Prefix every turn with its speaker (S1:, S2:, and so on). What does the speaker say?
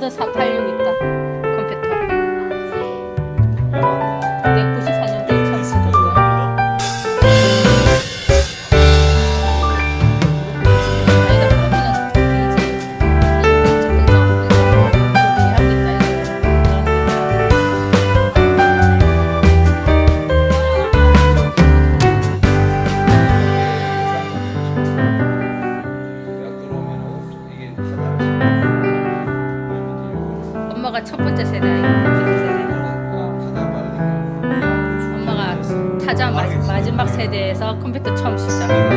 S1: 뜯어서 마지막 세대에서 컴퓨터 처음 시작.